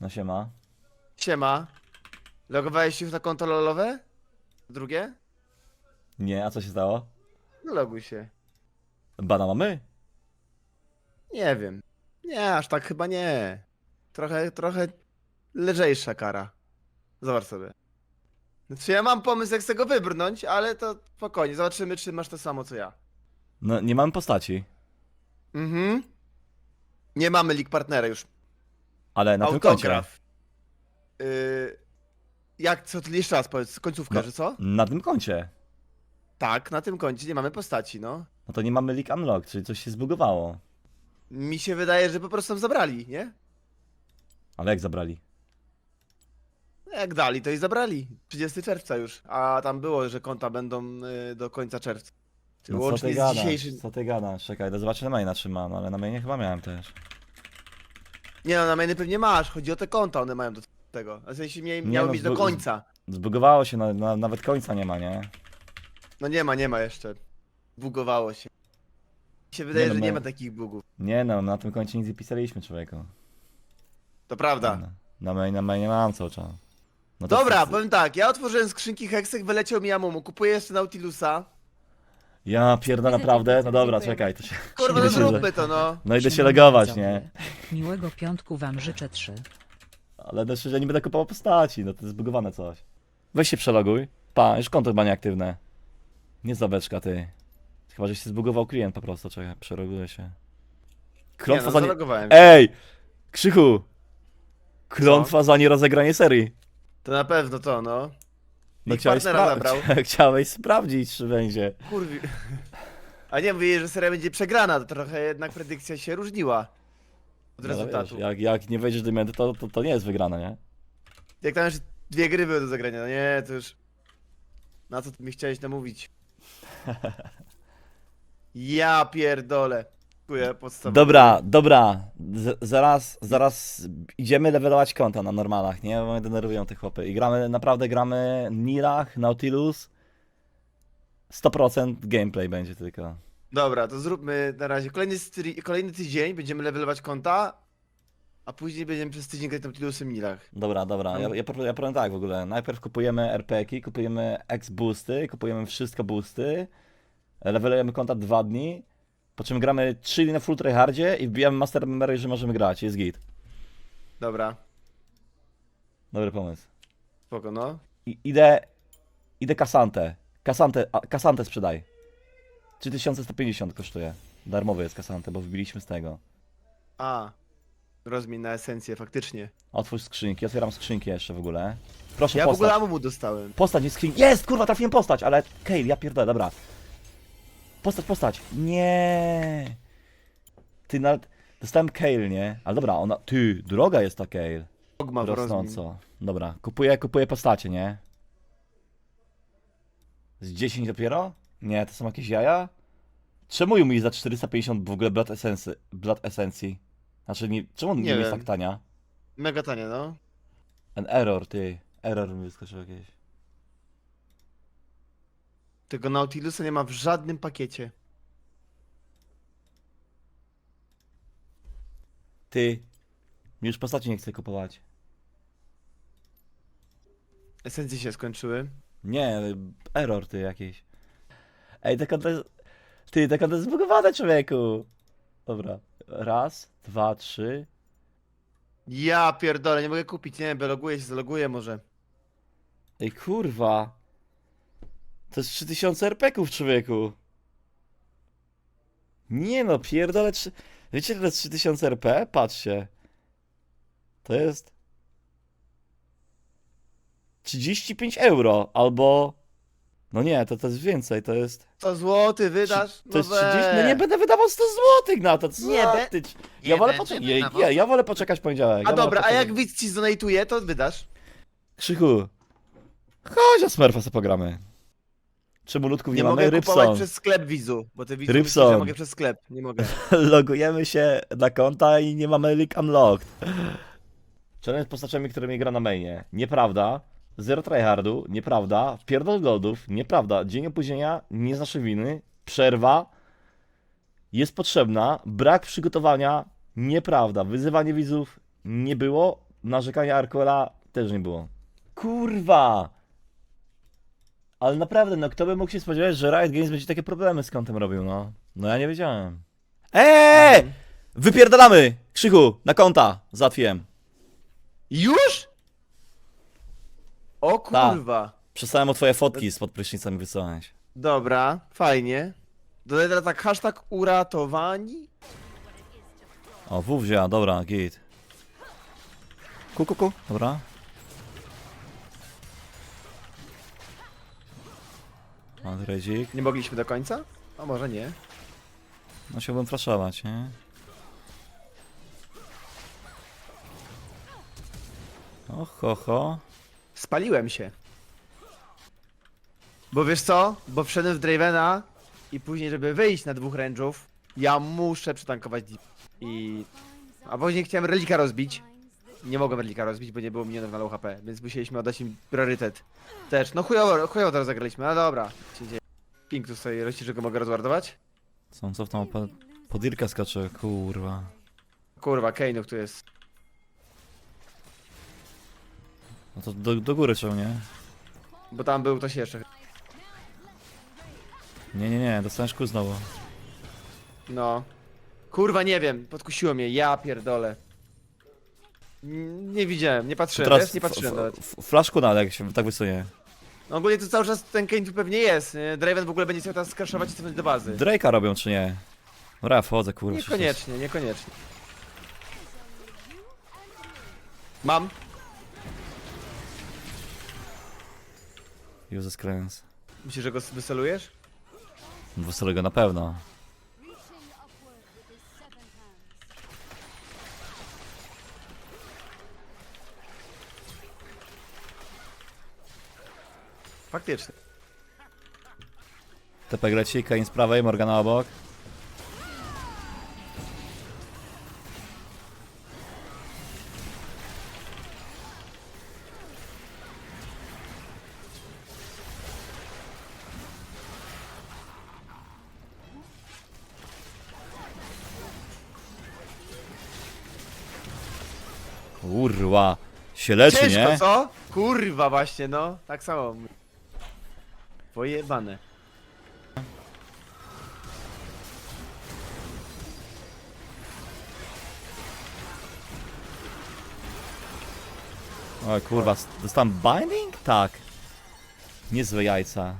No siema. Siema. Logowałeś się już na konto lolowe? Drugie? Nie, a co się stało? No loguj się. Bana mamy? Nie wiem. Nie, aż tak chyba nie. Trochę, trochę lżejsza kara. Zobacz sobie. Znaczy ja mam pomysł jak z tego wybrnąć, ale to spokojnie, zobaczymy czy masz to samo co ja. No nie mamy postaci. Mhm. Nie mamy league partnera już. Ale na tym koncie. Autograf. Yy, jak, co jeszcze raz powiedz, końcówka, No. że co? Na tym koncie. Tak, na tym koncie nie mamy postaci, no. No to nie mamy League Unlock, czyli coś się zbugowało. Mi się wydaje, że po prostu nam zabrali, nie? Ale jak zabrali? No Jak dali, to i zabrali. 30 czerwca już. A tam było, że konta będą y, do końca czerwca. Czyli No co łącznie ty z gadasz? dzisiejszym. Co ty gadasz? Czekaj, to zobaczę na maina czy mam, ale na mainie chyba miałem też. Nie no, na mainy pewnie masz. Chodzi o te konta, one mają do tego. A w sensie mie- miały no, mieć do zbu- końca. Zbugowało się, na, na, nawet końca nie ma, nie? No nie ma, nie ma jeszcze. Bugowało się. Mi się wydaje, Nie no, że nie ma takich bugów. Nie no, na tym koncie nic nie pisaliśmy, człowieku. To prawda. No, na mainie, na mainie mam cały czas. No to Dobra, co- powiem tak. Ja otworzyłem skrzynki Heksek, wyleciał mi Amumu. Kupuję jeszcze Nautilusa. Ja pierdolę naprawdę? No dobra, czekaj, to się... Kurwa, no zróbmy to, no. No idę się widzowie. nie? Miłego piątku wam życzę trzy. Ale też, że nie będę kupował postaci, no to jest zbugowane coś. Weź się przeloguj. Pa, już konto chyba nieaktywne. Nie zabeczka, ty. Chyba, że się zbugował klient po prostu, czekaj, przeloguję się. Nie Klątwa no, za nie... zalogowałem. Ej! Krzychu! Klątwa za nierozegranie serii. To na pewno to, no. No chciałeś, partnera spra- chciałeś sprawdzić, czy będzie. Kurwi. A nie, mówię, że seria będzie przegrana, to trochę jednak predykcja się różniła od No, wiesz, rezultatu. jak, jak nie wejdziesz do mięty, to, to, to nie jest wygrana, nie? Jak tam jeszcze dwie gry były do zagrania, no nie, to już... Na co ty mi chciałeś namówić? Ja pierdolę. Dziękuję, podstawowo. Dobra, dobra. Z zaraz, zaraz idziemy levelować konta na normalach, nie? Bo mnie denerwują te chłopy. I gramy, naprawdę gramy Nirach, Nautilus. 100% gameplay będzie tylko. Dobra, to zróbmy na razie kolejny, stri- kolejny tydzień, będziemy levelować konta, a później będziemy przez tydzień grać Nautilusem Nilach. Dobra, dobra. Ja, ja, pro- ja powiem tak w ogóle. Najpierw kupujemy RP-ki, kupujemy X-boosty, kupujemy wszystko boosty. Levelujemy konta dwa dni. Po czym gramy 3 dni na full tryhardzie i wbijamy master memory, że możemy grać. Jest git. Dobra, Dobry pomysł. spoko, no. I, idę. Idę kasantę. Kasantę, a, kasantę sprzedaj. 3150 kosztuje. Darmowy jest kasantę, bo wbiliśmy z tego. A, rozmień na esencję, faktycznie. Otwórz skrzynki, otwieram skrzynki jeszcze w ogóle. Proszę Ja w postać. ogóle Amumu dostałem. Postać jest skrzynki. Jest, kurwa, trafiłem postać, ale Kale, ja pierdolę, dobra. Postać, postać. Nie. Ty nawet. Dostałem Kale, nie? Ale dobra, ona. Ty, droga jest ta Kale. Dogma w rozmin. Rosnąco. Dobra, kupuję, kupuję postacie, nie? Z 10 dopiero? Nie, to są jakieś jaja? Czemu mi za 450 w ogóle Blood Essence, Blood Essencji? Znaczy, nie, czemu nie, Nie jest wiem. tak tania? Mega tanie, no. An error, ty. Error mi wyskoczył jakieś. Tego Nautilusa nie ma w żadnym pakiecie. Ty. Mi już postaci nie chcę kupować. Esencje się skończyły. Nie, error ty jakiś. Ej, taka to jest... Ty, taka to jest zbugowane, człowieku. Dobra. Raz, dwa, trzy. Ja pierdolę, nie mogę kupić, nie wiem, loguję się, zaloguję może. Ej, kurwa. To jest 3000 RP-ków, człowieku. Nie no, pierdolę. Trzy... Wiecie, ile to jest 3000 RP? Patrzcie. To jest... 35 euro, albo... No nie, to, to jest więcej, to jest... 100 zł wydasz? To jest no 30... No weź. nie będę wydawał 100 zł na to, co Nie be- ty... nie Ja wolę, będę poczekać, ja, wydawał. ja, ja wolę poczekać poniedziałek. A ja wolę dobra, a poczekać. jak widz ci zdonatuje, to wydasz. Krzychu, chodź, a Smurfa sobie pogramy. Czemu nie, Nie mamy? mogę kupować Rybson. przez sklep wizu, bo te wizu Rybson. myślą, że mogę przez sklep, nie mogę. Logujemy się na konta i nie mamy League Unlocked. Challenge z postaciami, którymi gra na mainie. Nieprawda. Zero tryhardu. Nieprawda. Wpierdol goldów. Nieprawda. Dzień opóźnienia. Nie z naszej winy. Przerwa. Jest potrzebna. Brak przygotowania. Nieprawda. Wyzywanie widzów. Nie było. narzekania Arkola też nie było. Kurwa! Ale naprawdę, no kto by mógł się spodziewać, że Riot Games będzie takie problemy z kątem robił, no. No ja nie wiedziałem. Eee! Wypierdalamy! Krzychu, na konta! Załatwiłem. Już? O Tak. kurwa. Przestałem o twoje fotki spod prysznica mi wysłałeś. Dobra, fajnie. Dodaj teraz tak hashtag uratowani. O, W wzięła, dobra, git. Ku, ku, ku, dobra. Andrezik. Nie mogliśmy do końca? A może nie. No chciałbym flashować, nie? Och, ho, ho. Spaliłem się. Bo wiesz co? Bo wszedłem w Dravena i później, żeby wyjść na dwóch range'ów, ja muszę przetankować deep. I... A później chciałem relika rozbić. Nie mogłem relika rozbić, bo nie było minionów na low HP, więc musieliśmy oddać im priorytet. Też, no chujowo, chujowo teraz zagraliśmy, ale dobra. co się dzieje. Pink tu sobie rości, że go mogę rozładować. Co, co w tą po, podirka skacze, kurwa. Kurwa, Kane'ów tu jest. No to do, do góry trzeba, nie? Bo tam był ktoś jeszcze. Nie, nie, nie, dostaniesz kół znowu. No. Kurwa, nie wiem, podkusiło mnie, ja pierdolę. Nie widziałem, nie patrzyłem, teraz wiesz? Nie patrzyłem nawet. f- f- flash kunal, jak się tak wysunie. No ogólnie to cały czas ten Kane tu pewnie jest. nie? Draven w ogóle będzie chciał teraz skraszować i cofnąć do bazy. Drake'a robią, czy nie? Dobra, wchodzę, kurwa. Niekoniecznie, niekoniecznie. Mam. Use screens. Myślisz, że go wyselujesz? Dwustrony go na pewno. Faktycznie. Tepek leci, Kane z prawej, Morgana obok. Kurwa, się leczy, Ciężko, nie? co? Kurwa właśnie, no. Tak samo. Pojebane. O kurwa, s- dostałem binding? Tak. Niezłe jajca.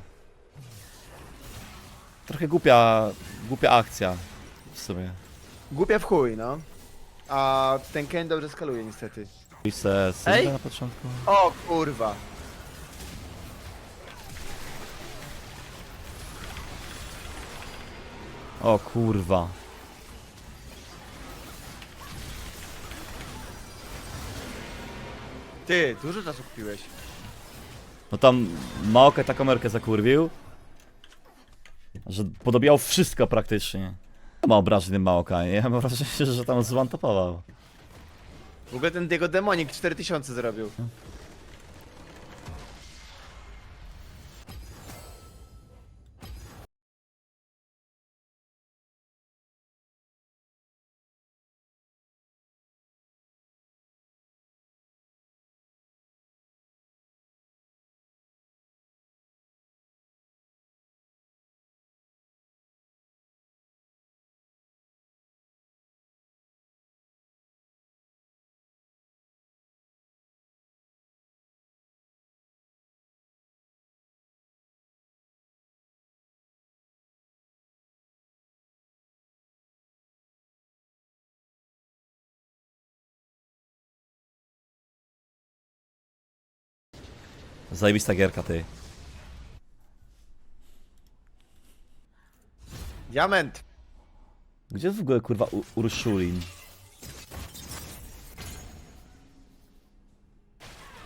Trochę głupia, głupia akcja w sumie. Głupia w chuj, no. A ten Kane dobrze skaluje niestety. I se Ej! Na początku. O kurwa. O kurwa. Ty, dużo czasu kupiłeś. No tam Maokę taką merkę zakurwił. Że podobiał wszystko praktycznie. Nie ma obrażeń Maoka, nie? Ja mam wrażenie, że tam zwantopował. W ogóle ten jego demonik 4000 zrobił. Zajebista gierka, ty. Diament. Gdzie w ogóle kurwa U- Urszulin?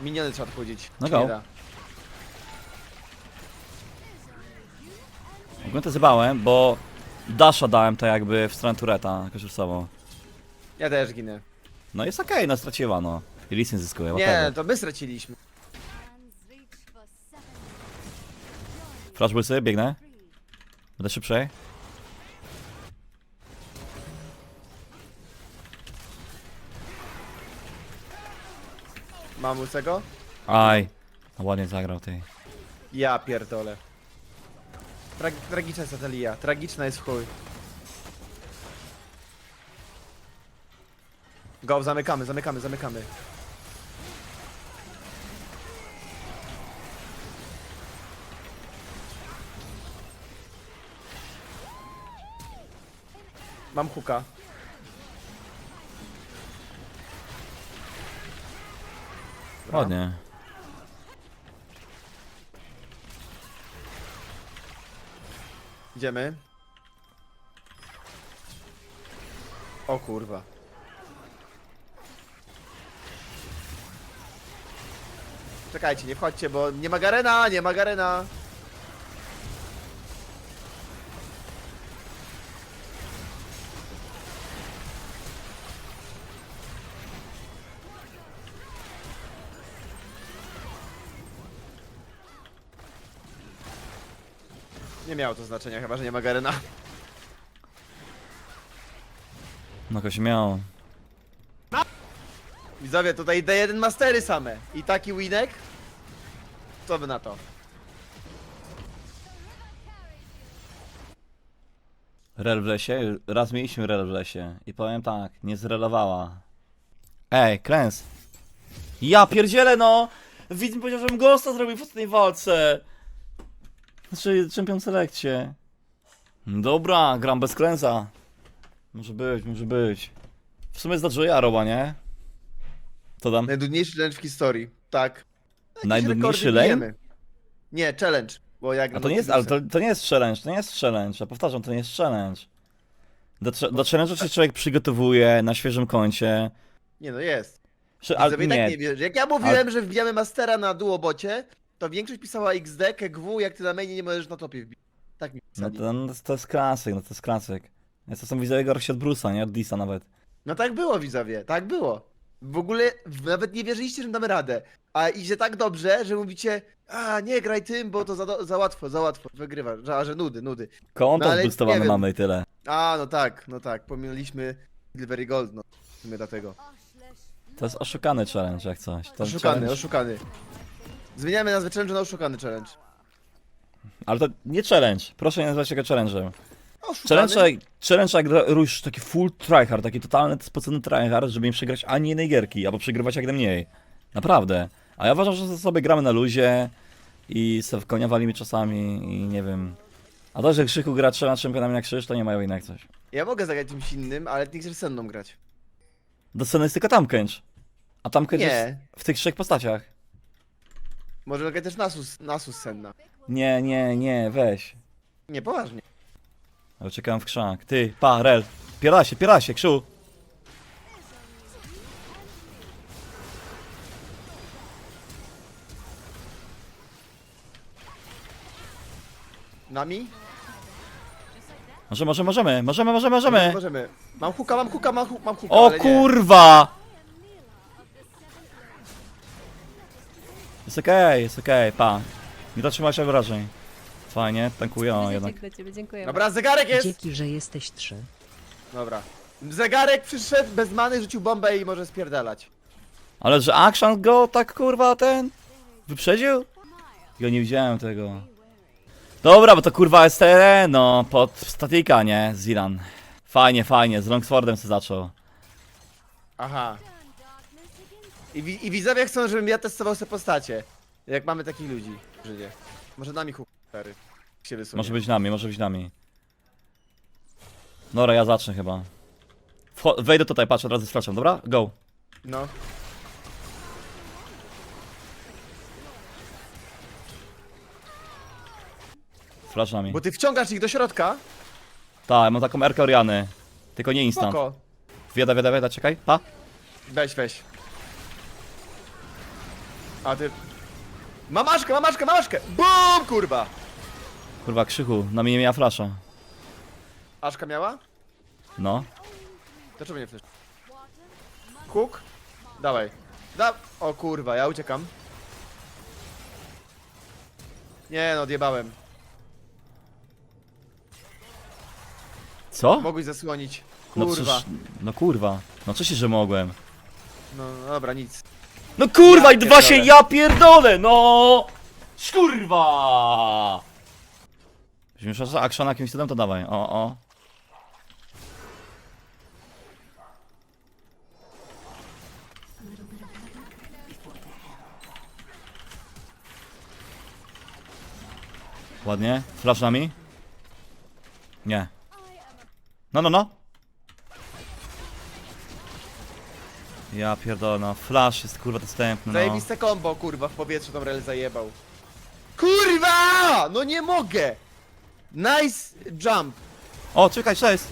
Miniony trzeba odchodzić. No go. nie da? Ogólnie to zjebałem, bo Dasha dałem to jakby w stronę Tureta koszulsową. Ja też ginę. No jest okej, no straciła no. I Sin zyskuje, Nie, whatever. to my straciliśmy. Flash błysy, biegnę. Będę szybciej. Mam łysego? Aj. No ładnie zagrał ty. Ja pierdolę. Trag tragiczna jest Atalia, tragiczna jest w chuj. Go, zamykamy, zamykamy, zamykamy. Mam huka. Dobra. Ładnie. Idziemy. O kurwa. Czekajcie, nie wchodźcie, bo nie ma Garena, nie ma Garena. Nie miało to znaczenia, chyba że nie ma Garena. No jakoś miał. Widzowie, tutaj D1 mastery same. I taki winek? Co wy na to? Rel w lesie? Raz mieliśmy rel w lesie. I powiem tak, nie zrelowała. Ej, Klens. Ja pierdzielę no! Widz mi powiedział, żebym Ghosta zrobił w ostatniej walce. Znaczy, Champion Selekcie. Dobra, gram bez Klensa. Może być, może być. W sumie zdarzyło Jaroba, nie? Co tam? Najdudniejszy challenge w historii. Tak. Jakieś Najdudniejszy rekordy lane? bijemy. Nie, challenge. Bo jak A to nie jest, ale to, to nie jest challenge, to nie jest challenge, ja powtarzam, to nie jest challenge. Do, cze- do challenge'u się człowiek przygotowuje na świeżym koncie. Nie no jest. Czy, Ale nie. tak nie. Jak ja mówiłem, że wbijamy mastera na duobocie, to większość pisała XD, KGW, jak ty na mainie nie możesz na topie wbić. Tak mi no pisali. to, no to jest klasyk, no to jest klasyk. Ja czasem widzę gorszy od Bruce'a, nie? Od Disa nawet. No tak było, widzowie, tak było. W ogóle w- nawet nie wierzyliście, że damy radę. A idzie tak dobrze, że mówicie, a nie graj tym, bo to za, do- za łatwo, za łatwo, wygrywasz, a że nudy, nudy. Konto No ale wiem. mamy i tyle. A, no tak, no tak, pominęliśmy Silvery Gold, no. W sumie dlatego. To jest oszukany challenge, jak coś. To Oszukany, challenge... oszukany. Zmieniamy nazwę challenge na oszukany challenge. Ale to nie challenge, proszę nie nazywać tego challenge'em. Oszukany? Challenge, jak- challenge jak gra- już taki full tryhard, taki totalny spocony tryhard, żeby nie przegrać ani jednej gierki, albo przegrywać jak najmniej. Naprawdę. A ja uważam, że sobie gramy na luzie i sobie w konia walimy czasami i nie wiem. A to, że Krzyku gra trzema czempionami na krzyż, to nie mają innych coś. Ja mogę zagrać czymś innym, ale ty chcesz ze mną grać. Do sceny jest tylko Tamkęcz. A Tamkęcz jest Nie. w tych trzech postaciach. Może zagrać też Nasus, Nasus Senna. Nie, nie, nie, weź. Nie, poważnie. Ale czekałem w krzak. Ty, pa, rel. Piera się, piera się, krzu. Nami? Możemy, możemy, możemy, możemy, możemy, możemy. Możemy. Mam huka, mam huka, mam, hu mam huka, O ale nie. kurwa! Jest okej, jest okej, pa. Nie zatrzymała się wrażeń. Fajnie, tankuję, o jednak. Ciebie, dziękuję. Dobra, zegarek jest! Dzięki, że jesteś trzy. Dobra. Zegarek przyszedł bez many, rzucił bombę i może spierdalać. Ale że Action go tak kurwa ten wyprzedził? Ja nie widziałem tego. Dobra, bo to kurwa jest teren, no, pod statika, nie? Zilan. Fajnie, fajnie, z Longswordem se zaczął. Aha. I, wi- I widzowie chcą, żebym ja testował sobie postacie. Jak mamy takich ludzi w Żydzie. Może nami hukery się wysunie. Może być nami, może być nami. Dobra, ja zacznę chyba. Wcho- wejdę tutaj, patrzę od razu z flashem, dobra? Go. No. Flash nami. Bo ty wciągasz ich do środka. Tak, mam taką Erkę Oriany. Tylko nie instant. Spoko. Wieda, wieda, wieda, czekaj, pa. Weź, weź. A ty... Mamaszkę, mamaszkę, mamaszkę! BUM, kurwa! Kurwa, krzychu, na mnie nie miała flasha. Aszka miała? No. To czemu nie chcesz? Hook? Dawaj. Da... O kurwa, ja uciekam. Nie no, odjebałem. Co? Mogłeś zasłonić. No Kurwa. przecież, no kurwa. No oczywiście, że mogłem. No, no dobra, nic. No kurwa, i właśnie pierdolę. ja pierdolę, no! Kurwa! Weźmiesz action jakimś cudem, to dawaj, o, o. Ładnie, flash nami? Nie. No, no, no. Ja pierdolę, no, flash jest kurwa dostępny, no. Zajebiste combo, kurwa, w powietrzu tam rel zajebał. Kurwa! No nie mogę! Nice jump. O, czekaj, co jest?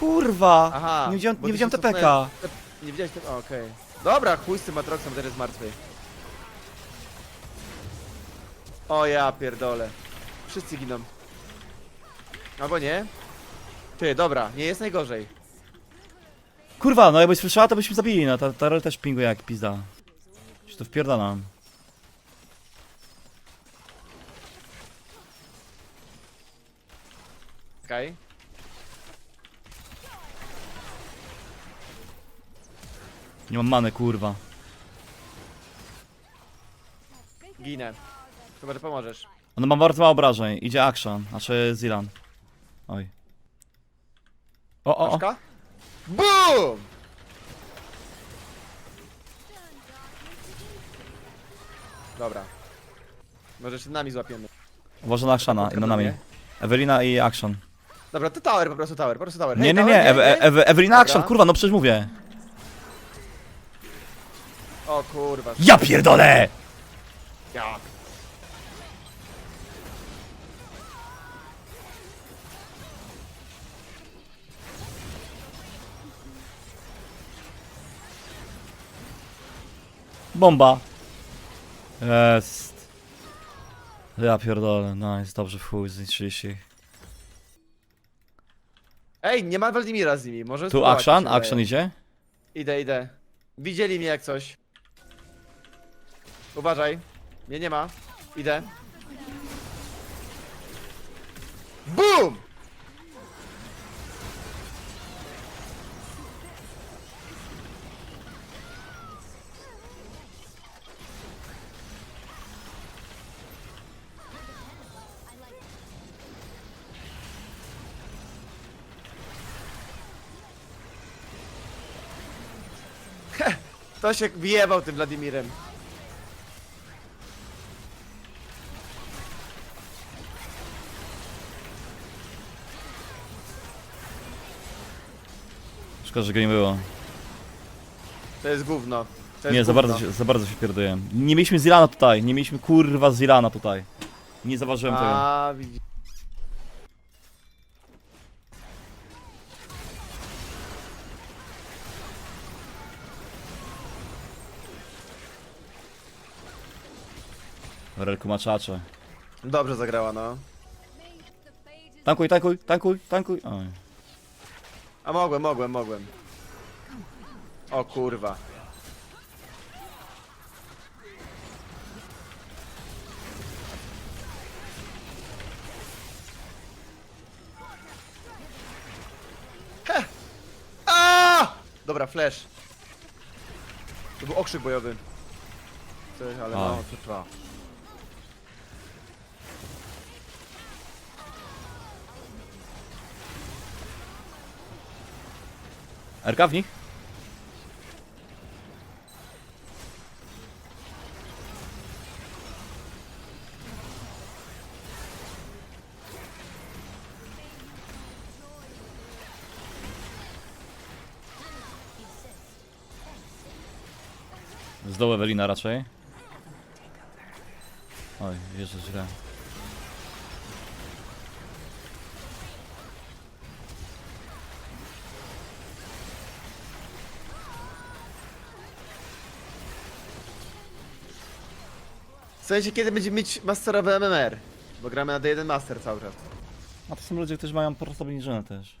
Kurwa! Aha. nie widziałem, bo nie ty widziałem się TPK. cofnąłeś- Nie widziałeś tego? Okej. Dobra, chuj z tym Atroxem, teraz jest martwy. O ja pierdolę. Wszyscy giną. Albo nie? Ty, dobra, nie jest najgorzej. Kurwa, no jakbyś słyszała, to byśmy zabili, no ta, ta rel też pinguje jak pizda. Się to wpierdalam. Okej. Nie mam many, kurwa. Ginę. Chyba, że pomożesz. Ona ma bardzo mało obrażeń. Idzie action, znaczy Zilan. Oj. O, o, o. Paszka? BOOM! Dobra. Może jeszcze nami złapiemy. Uważaj na actiona i na nami. Ewelina i action. Dobra, to tower, po prostu tower, po prostu tower. Nie, Hej, nie, tower, nie, Ewe- Ewe- Ewelina action, Dobra. kurwa, no przecież mówię. O kurwa. Ja pierdolę! Ja. Bomba. Jest. Ja pierdolę, nice, dobrze w chuj, zniszczyliście ich. Ej, nie ma Waldimira z nimi, może Tu spróbować, action, mi się action wydaje. idzie. Idę, idę. Widzieli mnie jak coś. Uważaj. Mnie nie ma. Idę. BOOM! To się wyjebał tym Wladimirem. Szkoda, że go nie było. To jest gówno. To jest Nie, za gówno. bardzo, się, za bardzo się pierdolę. Nie mieliśmy Zilana tutaj, nie mieliśmy kurwa Zilana tutaj. Nie zauważyłem tego. A. Relku maczacze. Dobrze zagrała, no. Tankuj, tankuj, tankuj, tankuj. Oj. A mogłem, mogłem, mogłem. O kurwa. Heh! A! Dobra, flash. To był okrzyk bojowy. Coś, ale A. no, to trwa. RK w nich? Z dołu Ewelina raczej. Oj, jeżdżę źle. W sensie, kiedy będziemy mieć masterowe MMR? Bo gramy na D1 Master cały czas. A to są ludzie, którzy mają po prostu obniżone też.